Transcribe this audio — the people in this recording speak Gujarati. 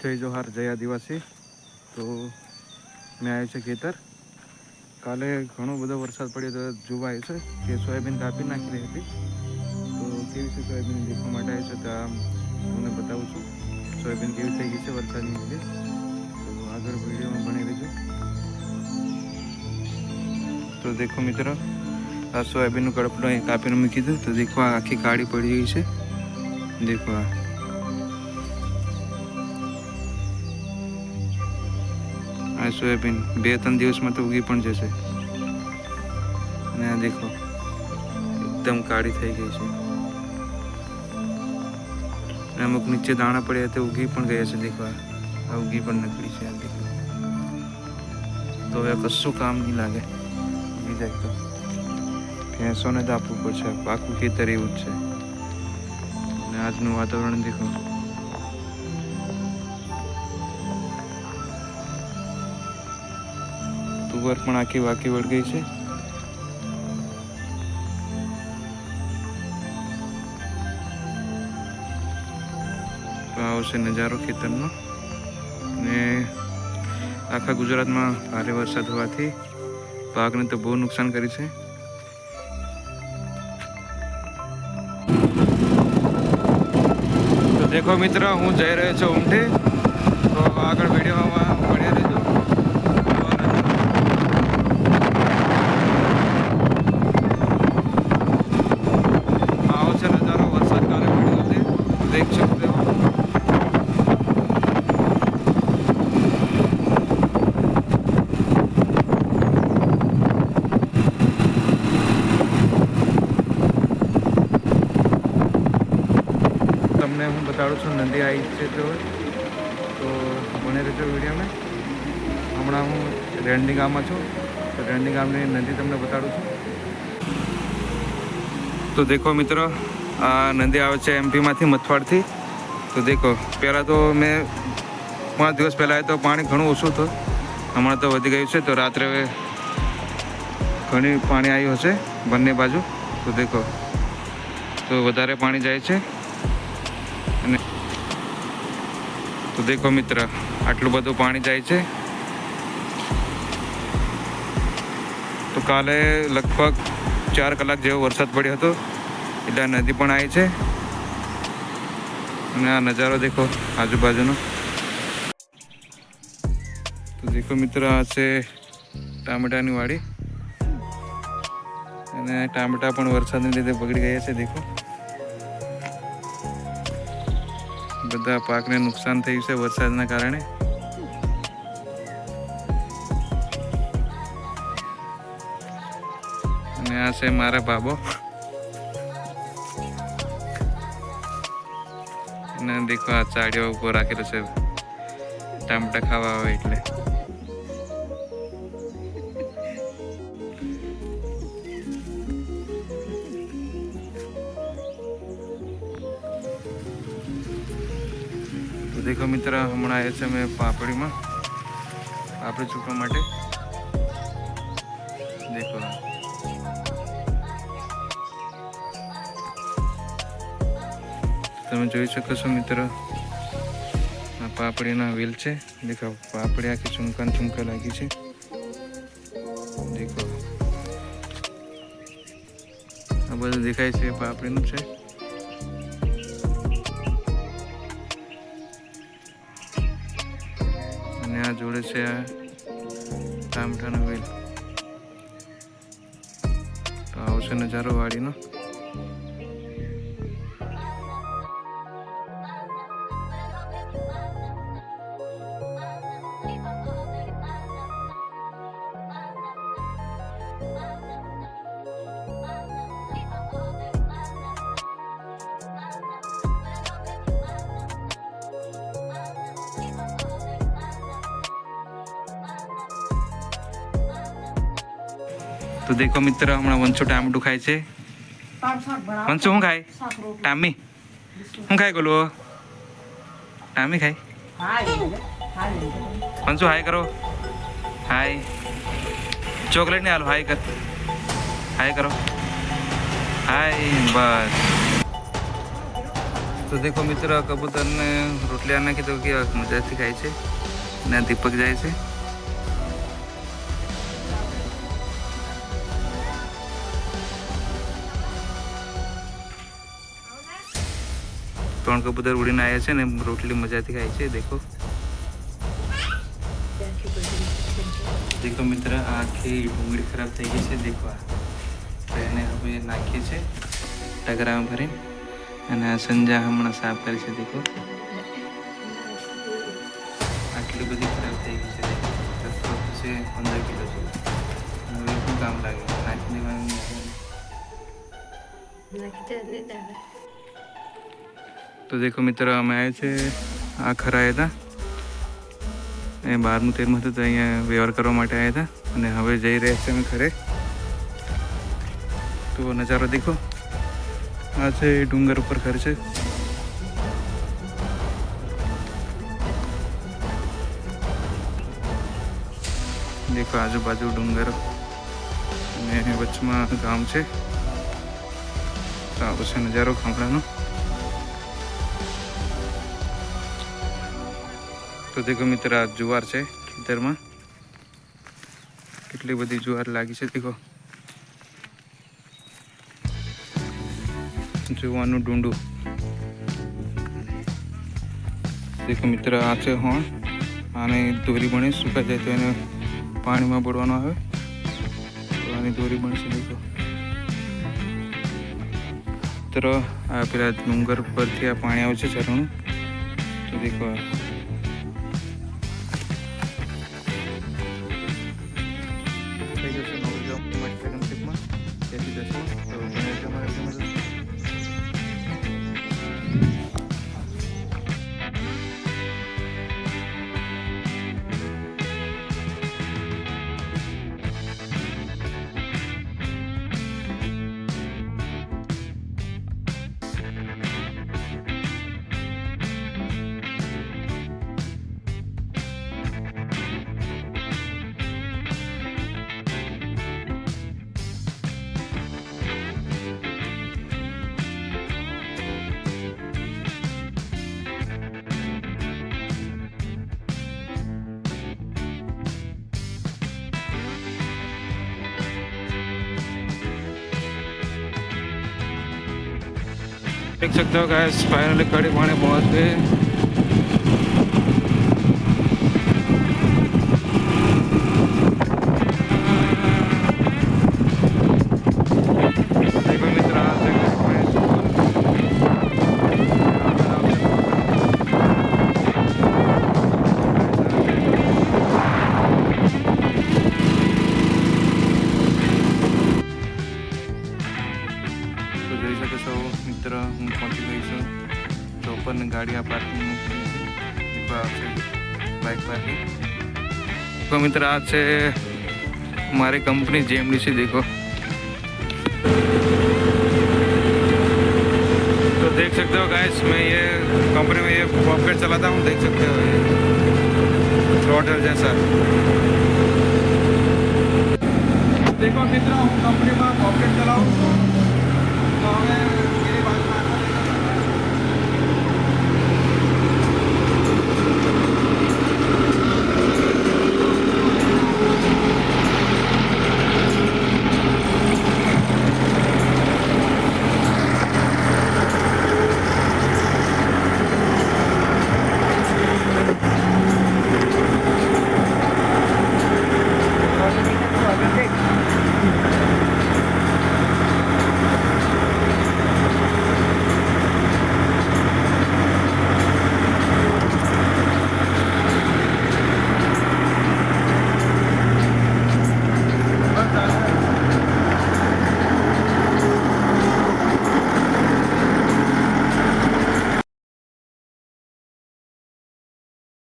જય જોહાર, જય આદિવાસી. તો મેં આવ્યું છે ખેતર. કાલે ઘણો બધો વરસાદ પડ્યો તો જોવા આવ્યો છે કે સોયાબીન કાપી નાખી હતી. તો કેવી છે સોયાબીન દેખવા માટે આવ્યો છે તો આમ તમને બતાવું છું. સોયાબીન કેવી થઈ ગઈ છે વરસાદની લીધે તો આગળ વિડીયોમાં ભણી રહેજો તો દેખો મિત્રો, આ સોયાબીનનું કડપડું અહીં કાપીને મૂકી દીધું તો દેખો આખી કાળી પડી ગઈ છે. દેખો આ. આ સોયાબીન બે ત્રણ દિવસમાં તો ઉગી પણ જશે. અને આ દેખો, એકદમ કાળી થઈ ગઈ છે. અને અમુક નીચે દાણા પડ્યા તે ઉગી પણ ગયા છે દેખવા. આ ઉગી પણ નીકળી છે, આ દેખો. તો હવે કશું કામ નહીં લાગે. જાય તો. ભેંસોને જ આપવું પડશે. પાકું ખેતર એવું જ છે. અને આજનું વાતાવરણ દેખો. તુવર પણ આખી વાકી વળ ગઈ છે. આવશે નજારો ખેતરનો. ને આખા ગુજરાતમાં ભારે વરસાદ હોવાથી પાકને તો બહુ નુકસાન કરી છે. તો દેખો મિત્ર, હું જઈ રહ્યો છું ઉમઠે તો આગળ વિડીયોમાં બન્યા રહેજો આવો છે નજારો વરસાદ કાલે પડ્યો છે દેખ શકતે હો બતાડું છું નદી આવી છે તો તો બને રહેજો વિડીયોમાં હમણાં હું રેન્ડી ગામમાં છું. તો રેન્ડી ગામની નદી તમને બતાડું છું. તો દેખો મિત્રો, આ નદી આવે છે એમપીમાંથી મથવાડથી. તો દેખો, પહેલાં તો મેં પાંચ દિવસ પહેલાં તો પાણી ઘણું ઓછું હતું. હમણાં તો વધી ગયું છે. તો રાત્રે ઘણી પાણી આવ્યું હશે બંને બાજુ. તો દેખો, તો વધારે પાણી જાય છે. અને તો દેખો મિત્ર, આટલું બધું પાણી જાય છે. તો કાલે લગભગ ચાર કલાક જેવો વરસાદ પડ્યો હતો, એટલે નદી પણ આવી છે. અને આ નજારો દેખો આજુબાજુનો. તો દેખો મિત્ર, આ છે ટામેટાની વાડી. અને ટામેટા પણ વરસાદને લીધે બગડી ગયા છે, દેખો. બધા પાકને નુકસાન થયું છે વરસાદના કારણે. અને આ છે મારા બાબો અને દેખો આ ચાડીઓ ઊભો રાખેલો છે. ટામટા ખાવા આવે એટલે. દેખો મિત્ર, હમણાં આવ્યા છે અમે પાપડીમાં પાપડી ચૂકવા માટે. દેખો. તમે જોઈ શકો છો મિત્ર, આ પાપડીના વેલ છે. દેખો, પાપડી આખી ચુમકાન ચુમકા લાગી છે. દેખો. આ બધું દેખાય છે, પાપડીનું છે. આ જોડે છે આ ટામેટાનો વેલ. તો આવશે નજારો વાડીનો તો દેખો મિત્ર, હમણાં વંશુ ટામેટું ખાય છે. વંશુ શું ખાય? ટામી. શું ખાય ગોલું ટામી ખાય. વંશુ હાય કરો. હાય. ચોકલેટ ને હાલો હાય કર. હાય કરો. હાય, બસ. તો દેખો મિત્ર, કબૂતરને રોટલી આ નાખી તો કેવા મજાથી ખાય છે ને દીપક જાય છે. ત્રણ કબૂતર ઉડીને આવ્યા છે ને રોટલી મજાથી ખાય છે, દેખો. દેખો મિત્ર, આખી ડુંગળી ખરાબ થઈ ગઈ છે, દેખો આ. એને હવે નાખીએ છે ટગરામાં ભરીને. અને સંજા હમણાં સાફ કરી છે, દેખો. આટલી બધી ખરાબ થઈ ગઈ છે, દેખો. છે પંદર કિલો છે. શું કામ લાગે? નાખી દેવાનું. તો દેખો મિત્ર, અમે આવ્યા છે આ ખરા હતા એ બહારનું તેરમાં હતું તો અહીંયા વ્યવહાર કરવા માટે આવ્યા હતા અને હવે જઈ રહ્યા છે અમે ખરે તો નજારો દેખો. આ છે ડુંગર ઉપર ઘર છે. દેખો આજુબાજુ ડુંગર અને વચમાં ગામ છે. તો આવો છે નજારો ગામડાનો. તો દેખો મિત્ર આ જુવાર છે ખેતરમાં. કેટલી બધી જુવાર લાગી છે દેખો. જુવાનું ડુંડું. દેખો મિત્ર આ છે હોણ. આને દોરી બને સુકાઈ જાય તો એને પાણીમાં બળવાનું આવે. તો આની દોરી બનશે દેખો. મિત્ર, આ પેલા ડુંગર પરથી આ પાણી આવે છે ઝરણું. તો દેખો देख सकते हो गैस फाइनली कड़ी पानी पहुंच गए ચોપર ને ગાડી આ પાર્કિંગ મૂકી છે દીપા આવશે બાઇક પાર્કિંગ તો મિત્ર આ છે મારી कंपनी जेएमडीसी देखो तो देख सकते हो गाइस मैं ये कंपनी में ये पॉकेट चलाता हूँ देख सकते हो ये थ्रोटल जैसा देखो मित्र હું કંપનીમાં પોકેટ ચલાવું છું તો હવે